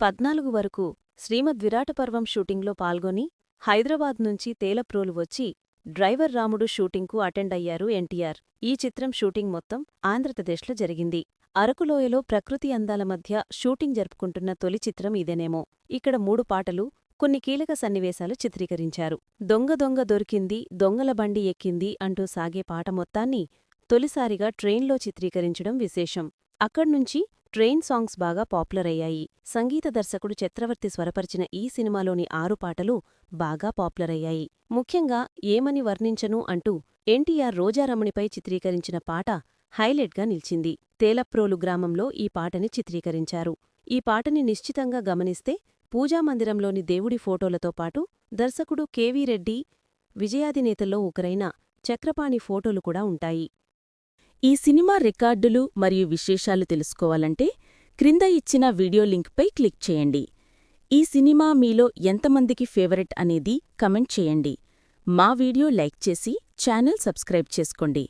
పద్నాలుగు వరకు శ్రీమద్ విరాటపర్వం షూటింగ్లో పాల్గొని హైదరాబాద్ నుంచి తేలప్రోలు వచ్చి డ్రైవర్ రాముడు షూటింగ్కు అటెండ్ అయ్యారు ఎన్టీఆర్. ఈ చిత్రం షూటింగ్ మొత్తం ఆంధ్రప్రదేశ్లో జరిగింది. అరకులోయలో ప్రకృతి అందాల మధ్య షూటింగ్ జరుపుకుంటున్న తొలి చిత్రం ఇదేనేమో. ఇక్కడ మూడు పాటలు కొన్ని కీలక సన్నివేశాలు చిత్రీకరించారు. దొంగ దొంగ దొరికింది దొంగల బండి ఎక్కింది అంటూ సాగే పాట మొత్తాన్ని తొలిసారిగా ట్రైన్లో చిత్రీకరించడం విశేషం. అక్కడ్నుంచి ట్రైన్ సాంగ్స్ బాగా పాపులర్ అయ్యాయి. సంగీత దర్శకుడు చక్రవర్తి స్వరపరిచిన ఈ సినిమాలోని ఆరు పాటలు బాగా పాపులర్ అయ్యాయి. ముఖ్యంగా ఏమని వర్ణించను అంటూ ఎన్టీఆర్ రోజారమణిపై చిత్రీకరించిన పాట హైలైట్గా నిలిచింది. తేలప్రోలు గ్రామంలో ఈ పాటని చిత్రీకరించారు. ఈ పాటని నిశ్చితంగా గమనిస్తే పూజామందిరంలోని దేవుడి ఫోటోలతో పాటు దర్శకుడు కెవి రెడ్డి విజయాధినేతల్లో ఒకరైన చక్రపాణి ఫోటోలు కూడా ఉంటాయి. ఈ సినిమా రికార్డులు మరియు విశేషాలు తెలుసుకోవాలంటే క్రింద ఇచ్చిన వీడియో లింక్పై క్లిక్ చేయండి. ఈ సినిమా మీలో ఎంతమందికి ఫేవరెట్ అనేది కమెంట్ చేయండి. మా వీడియో లైక్ చేసి ఛానల్ సబ్స్క్రైబ్ చేసుకోండి.